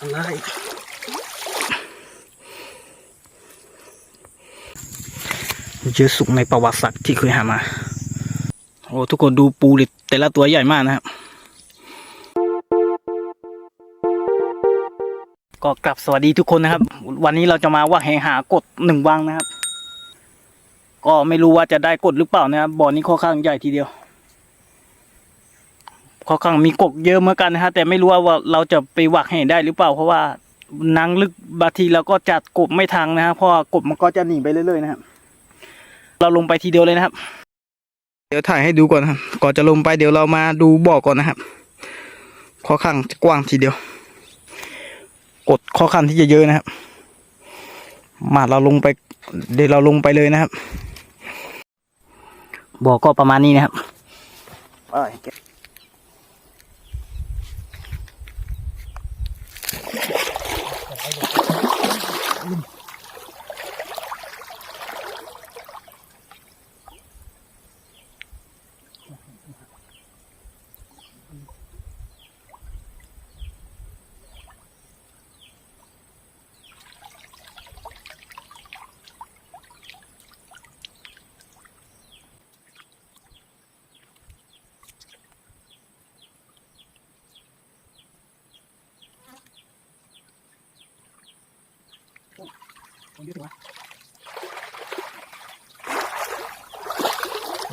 อะไรเยอะสุดในประวัติศาสตร์ที่เคยหามา โอ้ทุกคนดูปูดิแต่ละตัวใหญ่มากนะครับ ก็กลับสวัสดีทุกคนนะครับ วันนี้เราจะมาว่าแหหากดหนึ่งวังนะครับ ก็ไม่รู้ว่าจะได้กดหรือเปล่านะครับบ่อนี้ค่อนข้างใหญ่ทีเดียว ค่อนข้างมีกบเยอะเหมือนกันนะฮะแต่ไม่รู้ว่าเราจะไปหวักแห่ได้หรือเปล่าเพราะว่านังลึกบางทีเราก็จัดกบไม่ทันนะฮะเพราะว่ากบมันก็จะหนีไปเรื่อยๆนะครับเราลงไปทีเดียวเลยนะครับ เดี๋ยวถ่ายให้ดูก่อนครับก่อนจะลงไปเดี๋ยวเรามาดูบ่อก่อนนะครับค่อนข้างจะกว้างทีเดียว กดข้อขั้นที่จะเยอะนะครับ มาเราลงไป เดี๋ยวเราลงไปเลยนะครับบ่อก็ประมาณนี้นะครับ ไ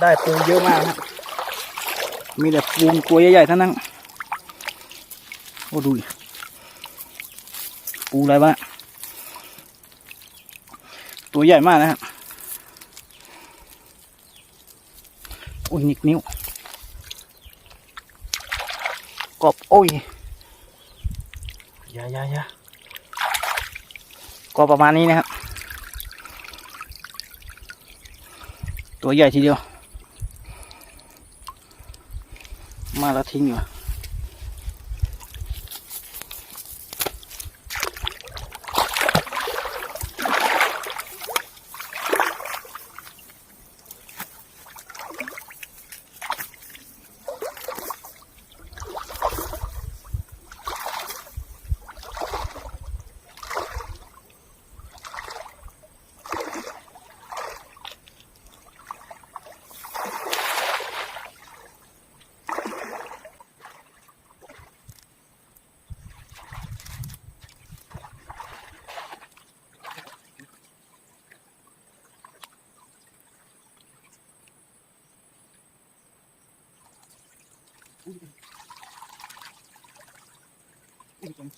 ได้ปูเยอะมากนะครับมีแต่ปูตัวใหญ่ๆเท่านั้น โอ้ดูดิปูอะไรวะตัวใหญ่มากนะครับโอ้ยหนิกนิ้วกบโอ้ยอยาอยาอยาก็ประมาณนี้นะครับ ตัวใหญ่ทีเดียว มาแล้วทิ้งอยู่ একদম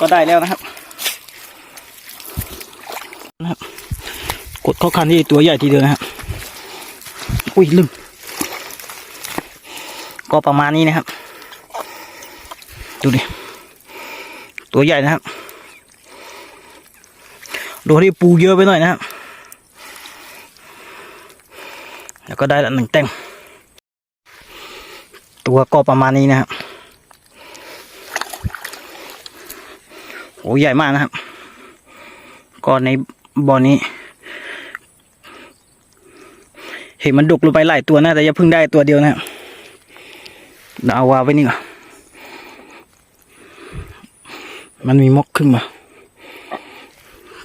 ก็ได้แล้วนะครับนะครับกดเข้าคันที่ตัวใหญ่ทีเดียวนะครับอุ้ยลืมก็ประมาณนี้นะครับ ดูดิตัวใหญ่นะครับดูที่ปูเยอะไปหน่อยนะครับแล้วก็ได้ละหนึ่งแต้มตัวก็ประมาณนี้นะครับ อ้ใหญ่มากนะครับก็ในบ่อนี้ เห็นมันดุกลงไปหลายตัวนะแต่ย่าเพิ่งได้ตัวเดียวนะครับเอาวาไว้นี่ก่อนมันมีมกขึ้นมา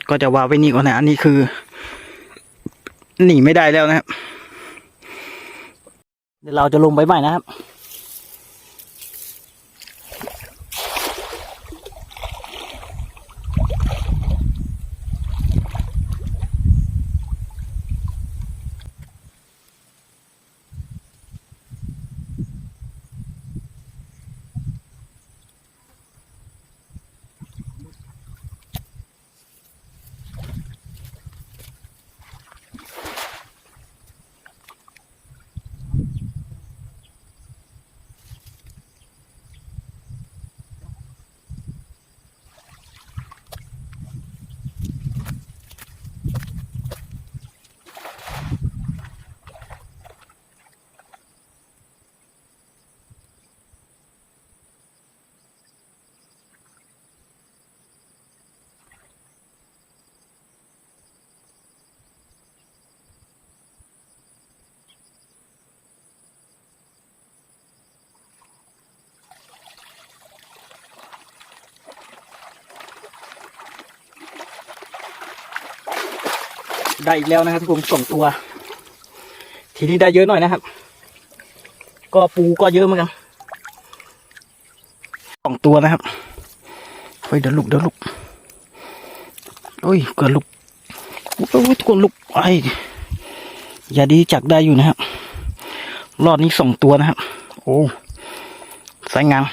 ก็จะวาไว้นี่ก่อนนะ อันนี้คือ หนีไม่ได้แล้วนะครับ เดี๋ยวเราจะลงไปใหม่นะครับ ได้อีกแล้วนะครับทุกคนสองตัว ทีนี้ได้เยอะหน่อยนะครับ ก็ปูก็เยอะเหมือนกันสองตัวนะครับเฮ้ยเดี๋ยวลุกเดี๋ยวลุกโอ้ยเกิดลุกโอ้ยทุกคนลุกไอ้อย่าดีจักได้อยู่นะครับรอดนี้สองตัวนะครับ โอ้สายงาม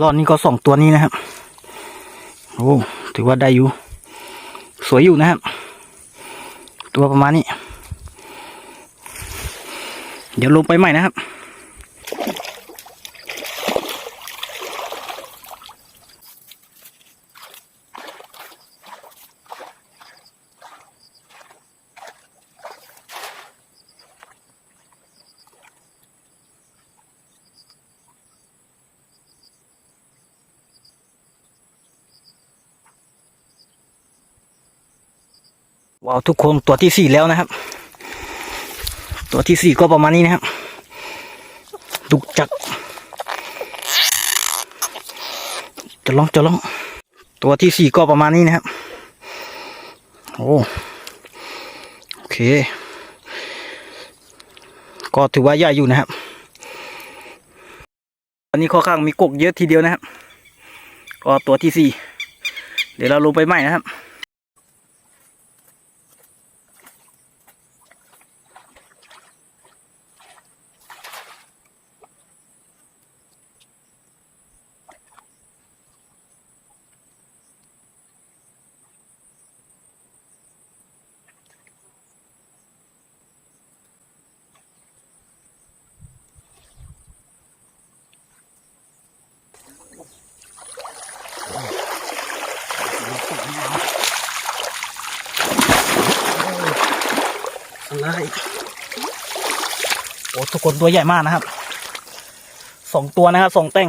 รอดนี้ก็สองตัวนี้นะครับ โอ้ ถือว่าได้อยู่ สวยอยู่นะครับ ตัวประมาณนี้ เดี๋ยวลงไปใหม่นะครับ ว้าวทุกคนตัวที่สี่แล้วนะครับ ตัวที่สี่ก็ประมาณนี้นะครับดุกจักจะลองจะลองตัวที่สี่ก็ประมาณนี้นะครับโอ้โอเค ก็ถือว่าใหญ่อยู่นะครับอันนี้ข้อนข้างมีกกเยอะทีเดียวนะครับ ก็ตัวที่สี่เดี๋ยวเราลงไปใหม่นะครับ อะโอ้ทุกคนตัวใหญ่มากนะครับสองตัวนะครับสองเต้ง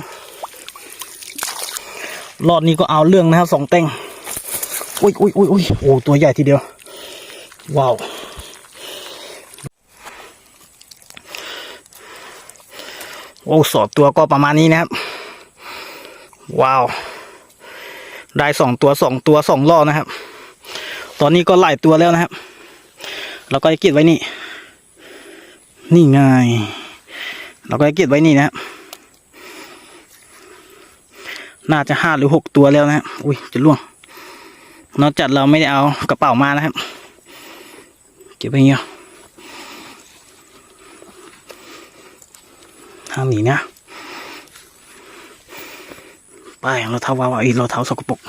รอดนี้ก็เอาเรื่องนะครับสองเต้งอุ้ยอุ้ยอุ้ยอุ้ยโอ้ตัวใหญ่ทีเดียว ว้าวโอ้สองตัวก็ประมาณนี้นะครับ ว้าว ได้สองตัวสองตัวสองรอบนะครับ ตอนนี้ก็หลายตัวแล้วนะครับ เราก็จะเก็บไว้นี่ นี่ไงเราก็จะเก็บไว้นี่นะครับน่าจะห้าหรือหกตัวแล้วนะครับอุ้ยจะล่วงนอกจากเราไม่ได้เอากระเป๋ามานะครับ เก็บไว้เงี้ยทางนี้นะ ไปเราเท้าวาวอีเราเท้าสกปรก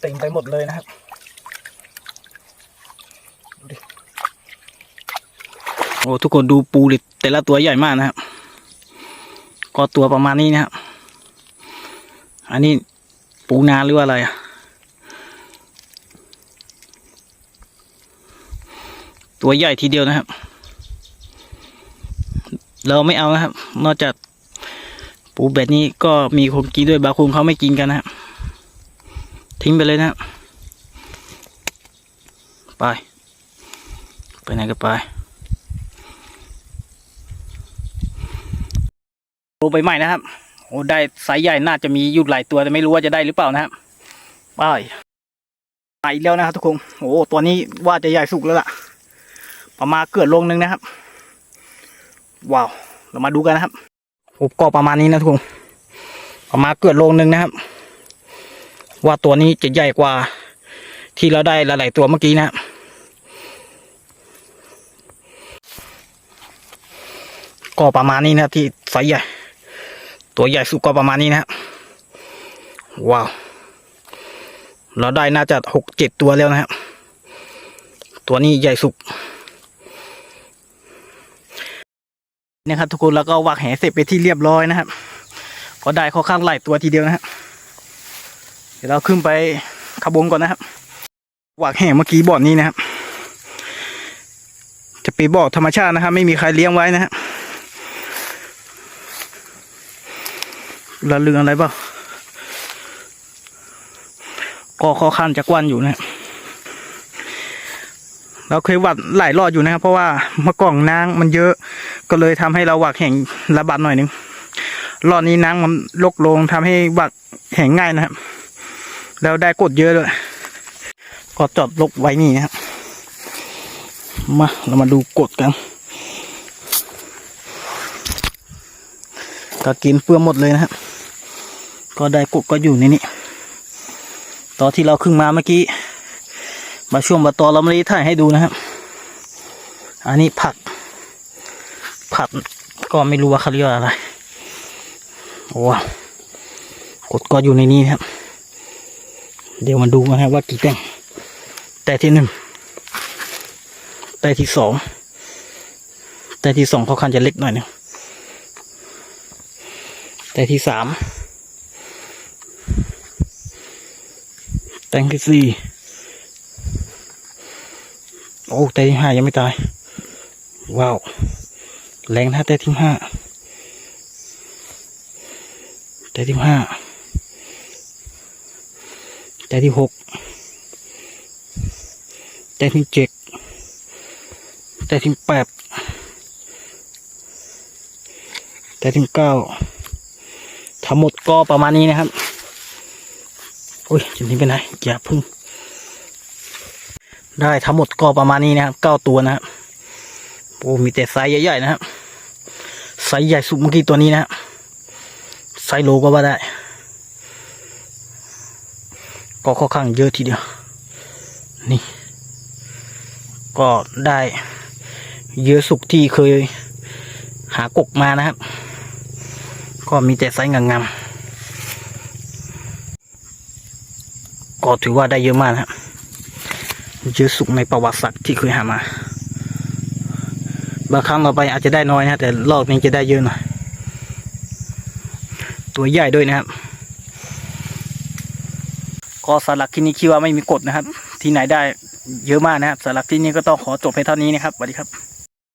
เต็มไปหมดเลยนะครับดูดิโอ้ทุกคนดูปูดิแต่ละตัวใหญ่มากนะครับก็ตัวประมาณนี้นะครับอันนี้ปูนาหรือว่าอะไรอะตัวใหญ่ทีเดียวนะครับ เราไม่เอานะครับ นอกจากปูแบบนี้ก็มีคนกินด้วยบางคนเขาไม่กินกันนะครับ ทิ้งไปเลยนะ ไป ไปไหนก็ไปโรไปใหม่นะครับโอ้ได้ไซส์ใหญ่น่าจะมีอยู่หลายตัวแต่ไม่รู้ว่าจะได้หรือเปล่านะครับไปไปอีกแล้วนะครับทุกคนโอ้ตัวนี้ว่าจะใหญ่สุดแล้วล่ะ ประมาณเกือบโลนึงนะครับ ว้าว เรามาดูกันนะครับโอ้ก็ประมาณนี้นะทุกคนประมาณเกือบโลนึงนะครับ ว่าตัวนี้จะใหญ่กว่า ที่เราได้หลายๆตัวเมื่อกี้นะครับก็ประมาณนี้นะที่ไซส์ใหญ่ ตัวใหญ่สุดก็ประมาณนี้นะครับว้าว เราได้น่าจะหกเจ็ดตัวแล้วนะครับตัวนี้ใหญ่สุดนี่ครับทุกคนแล้วก็วางแหเสร็จไปที่เรียบร้อยนะครับก็ได้ค่อนข้างหลายตัวทีเดียวนะครับ ดี๋ยวเราขึ้นไปขบวงก่อนนะครับหวางแหเมื่อกี้บ่อนนี้นะครับ จะปนบ่อธรรมชาตินะครับ ไม่มีใครเลี้ยงไว้นะครับละเรืองอะไรเปล่าก็คอคันจากวันอยู่นะเราเคยหวัดหลายรอดอยู่นะครับ เพราะว่ามื่อก่อนนางมันเยอะก็เลยทำให้เราหวักแห่งระบาดหน่อยนึงรอบนี้นางมันลกลงทำให้หวักแห่งง่ายนะครับ แล้วได้กดเยอะเลยก็จอดลกไว้นี่นะครับมาเรามาดูกดกันก็กินเปลือกหมดเลยนะครับก็ได้กบก็อยู่ในนี้ตอนที่เราขึ้นมาเมื่อกี้มาช่วงบาตอนเราไม่ได้ถ่ายให้ดูนะครับ อันนี้ผัก ผักก็ไม่รู้ว่าเขาเรียกว่าอะไรโอ้กดก็อยู่ในนี้นะครับ เดี๋ยวมาดูนะครับว่ากี่แต้มแต่ที่หนึ่งแต่ที่สองแต่ที่สองเขาคันจะเล็กหน่อยนึงแต่ที่สามแต่งที่สี่โอ้แต่ที่ห้ายังไม่ตาย ว้าวแรงนะแต่ที่ห้าแต่ที่ห้า แต่ที่หกแต่ที่เจ็ดแต่ที่แปดแต่ที่เก้าทั้งหมดก็ประมาณนี้นะครับโอ้ยจะหนี้ไปไหนอย่าพึ่ง ได้ทั้งหมดก็ประมาณนี้นะครับเก้าตัวนะครับโอ้มีแต่ไซส์ใหญ่ๆนะครับไซส์ใหญ่สุดเมื่อกี้ตัวนี้นะครับไซส์โลก็ว่าได้ ก็ค่อนข้างเยอะทีเดียว นี่ ก็ได้เยอะสุดที่เคยหากกมานะครับ ก็มีแต่ไซส์งามๆก็ถือว่าได้เยอะมากนะครับเยอะสุดในประวัติศาสตร์ที่เคยหามา บางครั้งเราไปอาจจะได้น้อยนะแต่รอบนี้จะได้เยอะหน่อยตัวใหญ่ด้วยนะครับ ก็สำหรับที่นี้คิดว่าไม่มีกฎนะครับ ที่ไหนได้เยอะมากนะครับสำหรับที่นี้ก็ต้องขอจบให้เท่านี้นะครับสวัสดีครับ